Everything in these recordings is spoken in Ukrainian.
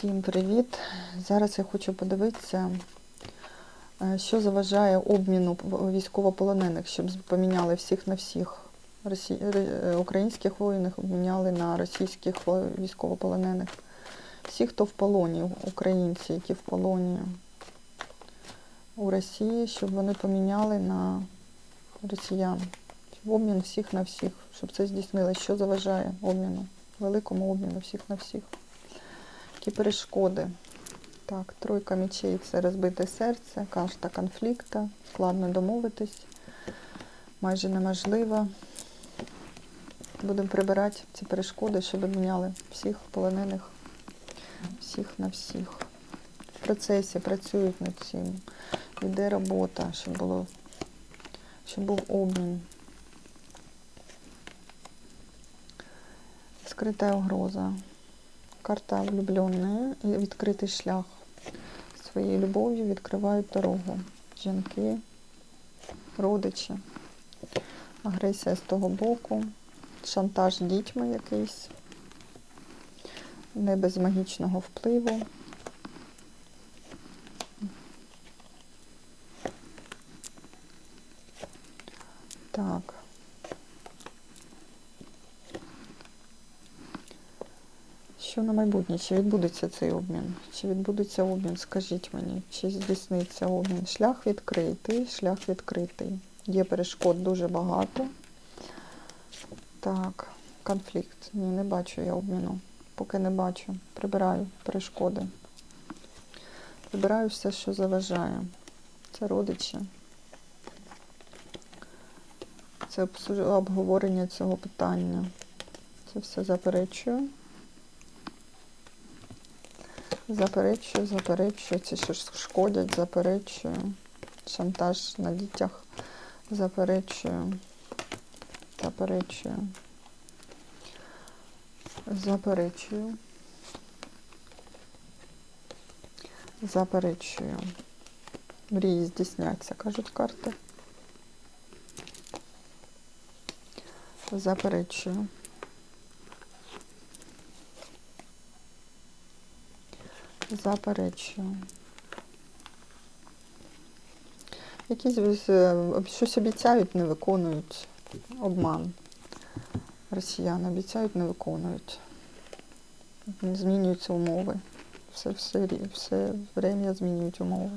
Всім привіт! Зараз я хочу подивитися, е, що заважає обміну військовополонених, щоб поміняли всіх на всіх. Росі... е, Українських воїнів обміняли на російських військовополонених. Всі, хто в полоні, українці, які в полоні у Росії, щоб вони поміняли на росіян. Обмін всіх на всіх, щоб це здійснилося. Що заважає обміну? Великому обміну всіх на всіх. Які перешкоди? Так, тройка мечей це розбите серце, карта конфлікту, складно домовитись, майже неможливо. Будемо прибирати ці перешкоди, щоб обміняли всіх полонених, всіх на всіх. В процесі працюють над цим. Йде робота, щоб було, щоб був обмін. Скрита угроза. Карта влюбленої і відкритий шлях. Своєю любов'ю відкривають дорогу. Жінки, родичі, агресія з того боку, шантаж дітьми якийсь, не без магічного впливу. Так. Що на майбутнє? Чи відбудеться цей обмін? Чи відбудеться обмін? Скажіть мені, чи здійсниться обмін? Шлях відкритий, шлях відкритий. Є перешкод дуже багато. Так, конфлікт. Ні, не бачу я обміну. Поки не бачу. Прибираю перешкоди. Прибираю все, що заважає. Це родичі. Це обговорення цього питання. Це все заперечую. Заперечую, заперечую, ці що шкодять, заперечую. Шантаж на дітях. Заперечую. Заперечую. Заперечую. Заперечую. Мрії здійсняться, кажуть карти. Заперечую. Заперечую. Якісь е, щось обіцяють, не виконують. Обман. Росіяни обіцяють, не виконують. Змінюються умови. Все, все, все время змінюють умови.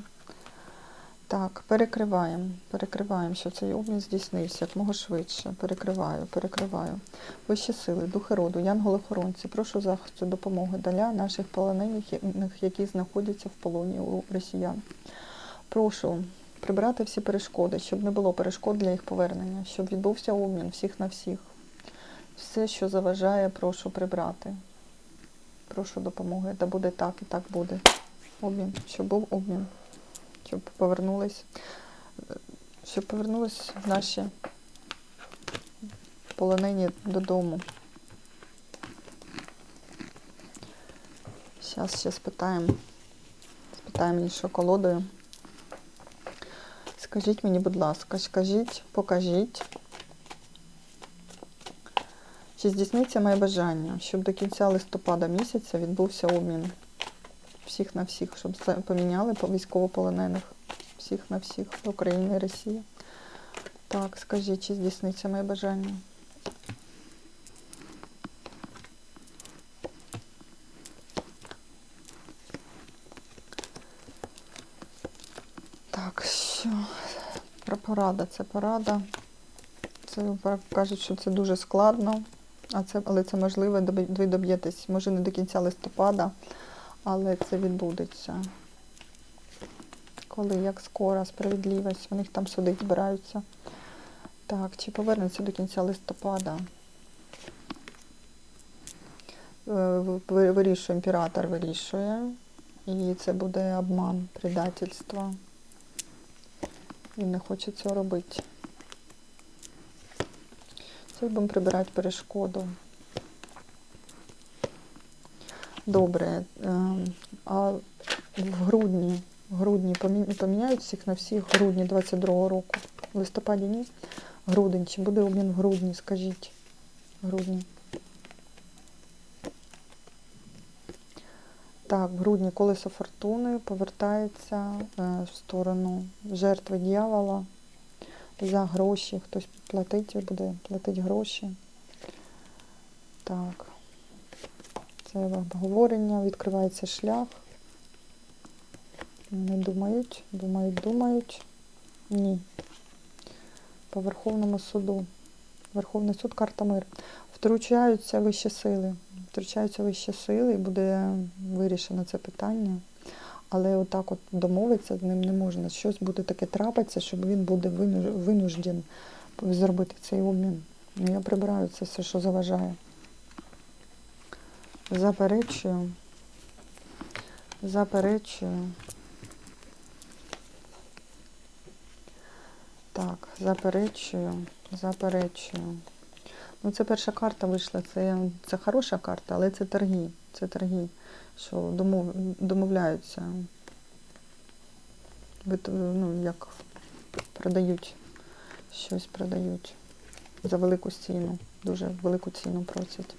Так, перекриваємо. Перекриваємо, що цей обмін здійснився як швидше. Перекриваю, перекриваю. Вищі сили, духи роду, янголи-охоронці, прошу захисту допомоги для наших полонених, які знаходяться в полоні у росіян. Прошу прибрати всі перешкоди, щоб не було перешкод для їх повернення, щоб відбувся обмін всіх на всіх. Все, що заважає, прошу прибрати. Прошу допомоги. Та буде так і так буде. Обмін, щоб був обмін. Щоб повернулись, щоб повернулись наші полонені додому. Зараз ще спитаємо. Спитаємо іншою колодою. Скажіть мені, будь ласка, скажіть, покажіть. Чи здійсниться моє бажання, щоб до кінця листопада місяця відбувся обмін всіх на всіх, щоб поміняли по військовополонених всіх на всіх України і Росії. Так, скажіть, чи здійсниться моє бажання? Так, що? Про порада. Це порада. Це кажуть, що це дуже складно, а це, але це можливо, ви доб'єтесь, може не до кінця листопада, але це відбудеться. Коли, як скоро, справедливість, у них там суди збираються. Так, чи повернеться до кінця листопада? Е, Вирішує, імператор вирішує. І це буде обман, предательство. Він не хоче цього робити. Це будемо прибирати перешкоду. Добре. ем, А в грудні, в грудні поміняють всіх на всіх грудні 22-го року. В листопаді ні. Грудень. Чи буде обмін в грудні, скажіть. Грудні. Так, в грудні колесо фортуни повертається е, в сторону жертви дьявола за гроші. Хтось платить, буде платити гроші. Так. Це обговорення, відкривається шлях. Не думають, думають, думають. Ні. По Верховному суду. Верховний суд, карта мир. Втручаються вищі сили. Втручаються вищі сили і буде вирішено це питання. Але отак от домовитися з ним не можна. Щось буде таке трапиться, щоб він буде винужден зробити цей обмін. Ну, я прибираю це все, що заважає. Заперечую. Заперечую. Так, заперечую, заперечую. Ну, це перша карта вийшла, це, це хороша карта, але це торги. Це торги, що домов, домовляються. Ну, як продають, щось продають за велику ціну, дуже велику ціну просять.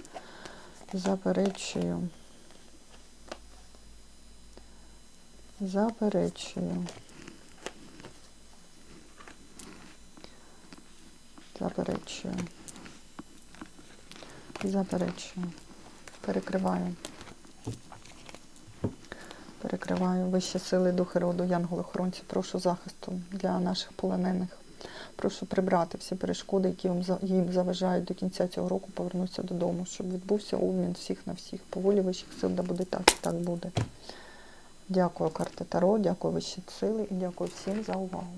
Заперечую. Заперечую. Заперечую. Заперечую. Перекриваю. Перекриваю вищі сили, духи роду, янголи-охоронці. Прошу захисту для наших полонених. Прошу прибрати всі перешкоди, які їм заважають до кінця цього року повернутися додому, щоб відбувся обмін всіх на всіх. По волі вищих сил, да буде так, і так буде. Дякую, карта Таро, дякую вищі сили і дякую всім за увагу.